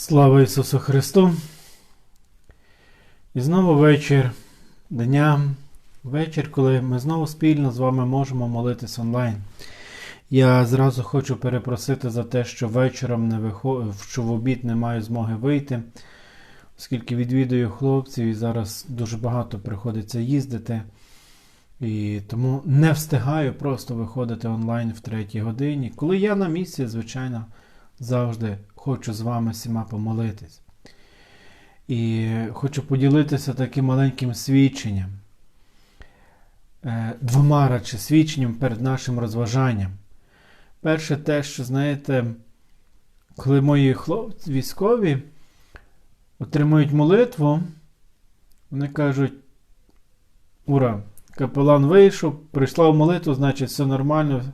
Слава Ісусу Христу! І знову вечір дня, вечір, коли ми знову спільно з вами можемо молитись онлайн. Я зразу хочу перепросити за те, що вечором не виход... що в обід не маю змоги вийти, оскільки відвідую хлопців і зараз дуже багато приходиться їздити. І тому не встигаю просто виходити онлайн в третій годині. Коли я на місці, звичайно, завжди хочу з вами всіма помолитись. І хочу поділитися таким маленьким свідченням, е, двома радше свідченням перед нашим розважанням. Перше, те, що, знаєте, коли мої хлопці військові отримують молитву, вони кажуть: Ура! Капелан вийшов, прийшла в молитву, значить, все нормально,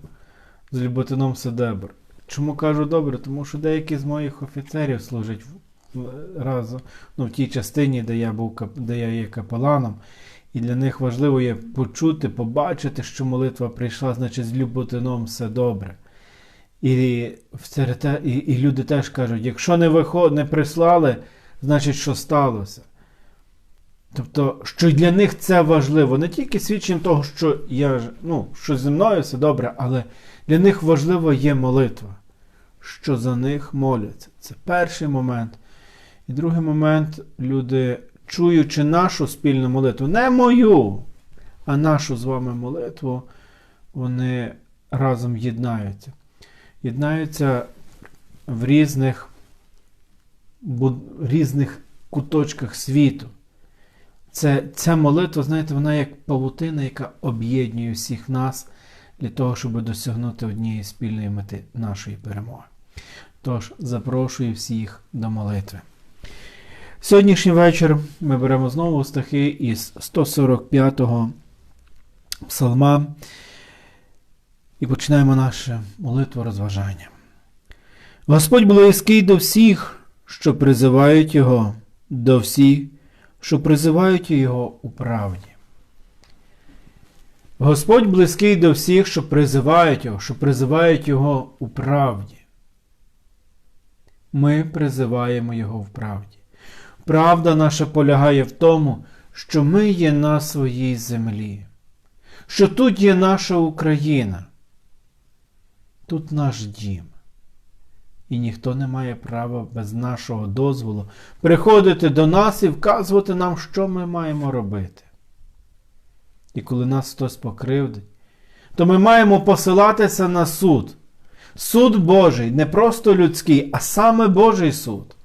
з Люботином все добре. Чому кажу добре? Тому що деякі з моїх офіцерів служать разом ну, в тій частині, де я був де я є капеланом. І для них важливо є почути, побачити, що молитва прийшла, значить, з Люботином все добре. І і, і люди теж кажуть, якщо не виход, не прислали, значить, що сталося. Тобто, що для них це важливо, не тільки свідченням того, що я, ну, що зі мною все добре, але для них важливо є молитва, що за них моляться. Це перший момент. І другий момент, люди, чуючи нашу спільну молитву, не мою, а нашу з вами молитву, вони разом єднаються. Єднаються в різних, різних куточках світу. Це, Ця молитва, знаєте, вона як павутина, яка об'єднує всіх нас для того, щоб досягнути однієї спільної мети нашої перемоги. Тож, запрошую всіх до молитви. Сьогоднішній вечір ми беремо знову стихи із 145-го псалма і починаємо наше молитву розважання. Господь близький до всіх, що призивають Його, до всіх, що призивають Його у правді. Господь близький до всіх, що призивають Його, що призивають Його у правді. Ми призиваємо Його в правді. Правда наша полягає в тому, що ми є на своїй землі, що тут є наша Україна, тут наш дім. І ніхто не має права без нашого дозволу приходити до нас і вказувати нам, що ми маємо робити. І коли нас хтось покривдить, то ми маємо посилатися на суд. Суд Божий, не просто людський, а саме Божий суд.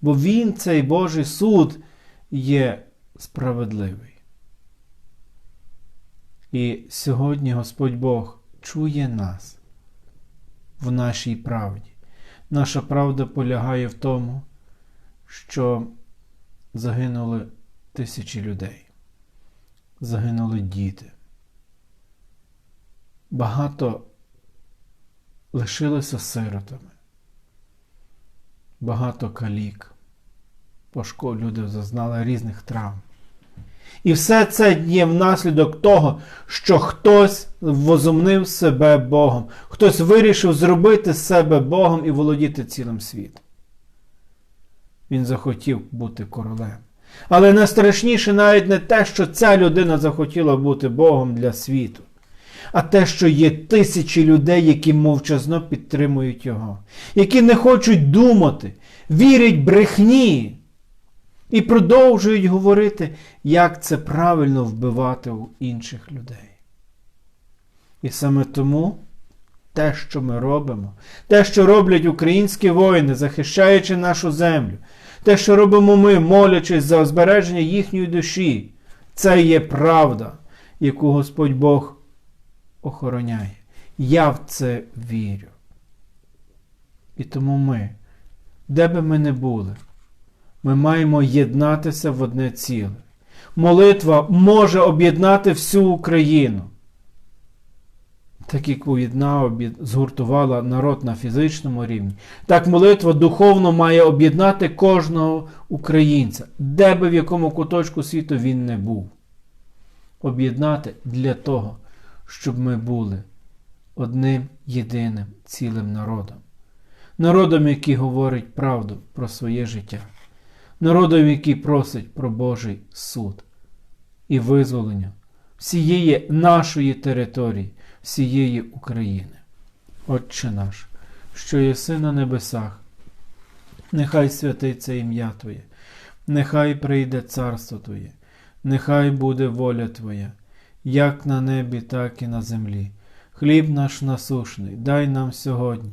Бо Він, цей Божий суд, є справедливий. І сьогодні Господь Бог чує нас в нашій правді. Наша правда полягає в тому, що загинули тисячі людей, загинули діти. Багато лишилися сиротами, багато калік, пошко люди зазнали різних травм. І все це є внаслідок того, що хтось возумнив себе Богом, хтось вирішив зробити себе Богом і володіти цілим світом. Він захотів бути королем. Але найстрашніше навіть не те, що ця людина захотіла бути Богом для світу, а те, що є тисячі людей, які мовчазно підтримують його, які не хочуть думати, вірять брехні. І продовжують говорити, як це правильно вбивати у інших людей. І саме тому те, що ми робимо, те, що роблять українські воїни, захищаючи нашу землю, те, що робимо ми, молячись за збереження їхньої душі, це є правда, яку Господь Бог охороняє. Я в це вірю. І тому ми, де би ми не були, ми маємо єднатися в одне ціле. Молитва може об'єднати всю Україну. Так як уєднав, згуртувала народ на фізичному рівні, так молитва духовно має об'єднати кожного українця, де би в якому куточку світу він не був. Об'єднати для того, щоб ми були одним єдиним цілим народом. народом, який говорить правду про своє життя, народом, який просить про Божий суд і визволення всієї нашої території, всієї України. Отче наш, що єси на небесах, нехай святиться ім'я Твоє, нехай прийде царство Твоє, нехай буде воля Твоя, як на небі, так і на землі. Хліб наш насушний, дай нам сьогодні,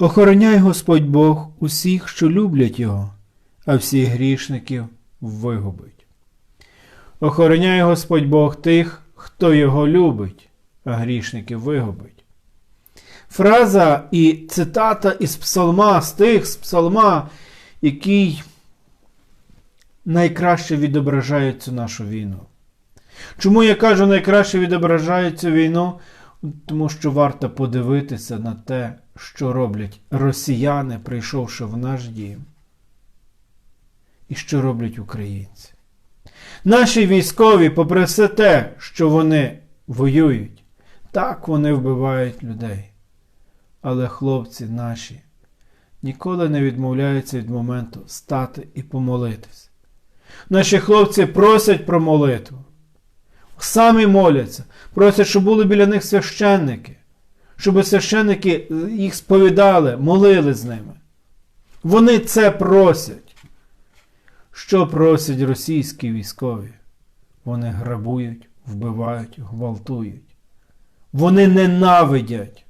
Охороняй Господь Бог усіх, що люблять Його, а всіх грішників вигубить. Охороняй Господь Бог тих, хто його любить, а грішників вигубить. Фраза і цитата із псалма, з тих з псалма, який найкраще відображає цю нашу війну. Чому я кажу найкраще відображає цю війну? Тому що варто подивитися на те, що роблять росіяни, прийшовши в наш дім, і що роблять українці. Наші військові, попри все те, що вони воюють, так вони вбивають людей. Але хлопці наші ніколи не відмовляються від моменту стати і помолитись. Наші хлопці просять про молитву. Самі моляться, просять, щоб були біля них священники, щоб священники їх сповідали, молили з ними. Вони це просять. Що просять російські військові? Вони грабують, вбивають, гвалтують. Вони ненавидять.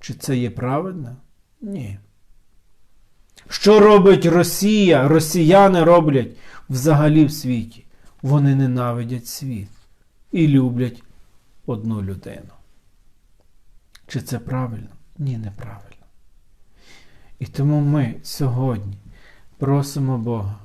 Чи це є правильно? Ні. Що робить Росія? Росіяни роблять взагалі в світі? Вони ненавидять світ і люблять одну людину. Чи це правильно? Ні, неправильно. І тому ми сьогодні просимо Бога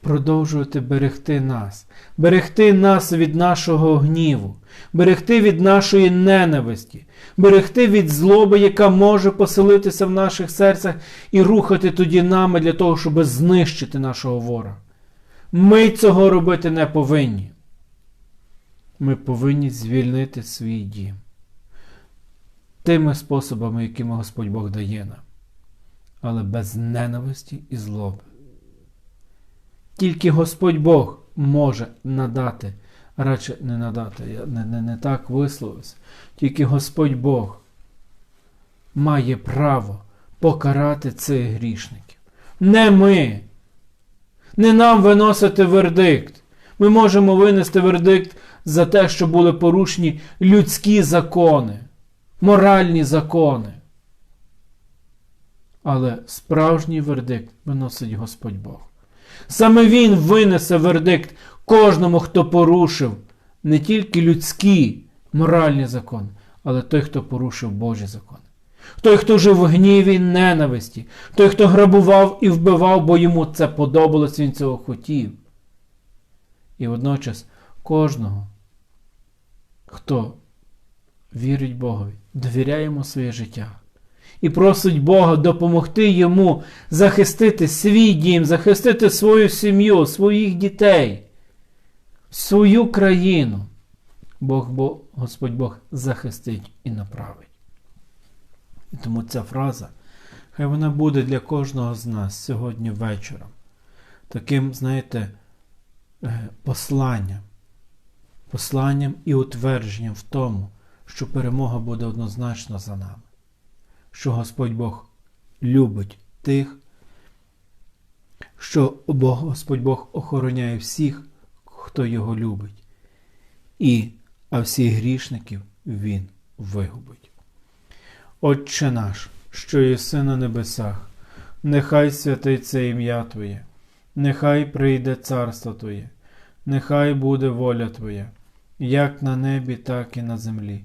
продовжувати берегти нас, берегти нас від нашого гніву, берегти від нашої ненависті, берегти від злоби, яка може поселитися в наших серцях і рухати тоді нами для того, щоб знищити нашого ворога. Ми цього робити не повинні. Ми повинні звільнити свій дім тими способами, якими Господь Бог дає нам, але без ненависті і злоби. Тільки Господь Бог може надати, радше не надати, я не, не, не так висловився, тільки Господь Бог має право покарати цих грішників. Не ми. Не нам виносити вердикт. Ми можемо винести вердикт за те, що були порушені людські закони, моральні закони. Але справжній вердикт виносить Господь Бог. Саме Він винесе вердикт кожному, хто порушив не тільки людські моральні закони, але той, хто порушив Божі закони. Той, хто жив в гніві і ненависті, той, хто грабував і вбивав, бо йому це подобалось, він цього хотів. І водночас кожного, хто вірить Богові, довіряє йому своє життя і просить Бога допомогти йому захистити свій дім, захистити свою сім'ю, своїх дітей, свою країну. Бог, Бог, Господь Бог захистить і направить. І тому ця фраза, хай вона буде для кожного з нас сьогодні вечором. Таким, знаєте, е, посланням, посланням і утвердженням в тому, що перемога буде однозначно за нами що Господь Бог любить тих, що Бог, Господь Бог охороняє всіх, хто його любить, і, а всіх грішників Він вигубить. Отче наш, що єси на небесах, нехай святиться ім'я Твоє, нехай прийде царство Твоє, нехай буде воля Твоя, як на небі, так і на землі.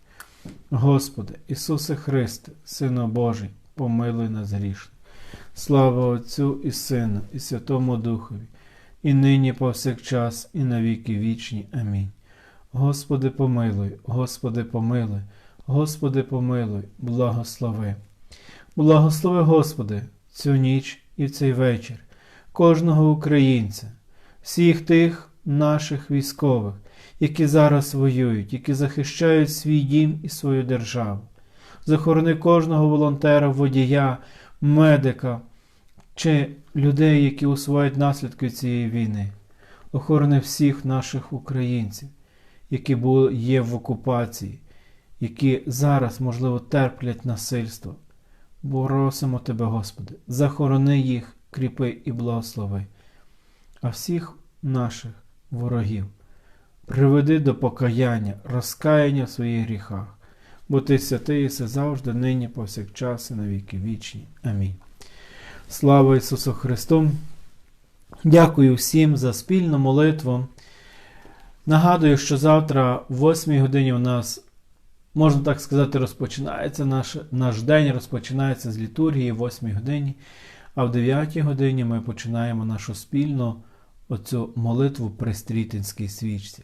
Господи, Ісусе Христе, Сину Божий, помилуй нас грішне. Слава Отцю і Сину, і Святому Духові, і нині повсякчас, і на віки вічні. Амінь. Господи, помилуй, Господи, помилуй, Господи, помилуй, благослови. Благослови, Господи, цю ніч і в цей вечір, кожного українця, всіх тих наших військових, які зараз воюють, які захищають свій дім і свою державу. Захорони кожного волонтера, водія, медика чи людей, які усувають наслідки цієї війни. Охорони всіх наших українців, які були, є в окупації, які зараз, можливо, терплять насильство. Просимо Тебе, Господи, захорони їх, кріпи і благослови, а всіх наших ворогів приведи до покаяння, розкаяння в своїх гріхах, бо Ти святий єси завжди, нині, повсякчас і на віки вічні. Амінь. Слава Ісусу Христу! Дякую всім за спільну молитву. Нагадую, що завтра, в 8 годині, у нас, можна так сказати, розпочинається наш наш день, розпочинається з літургії в 8 годині, а в 9 годині ми починаємо нашу спільну оцю молитву при стрітинській свічці.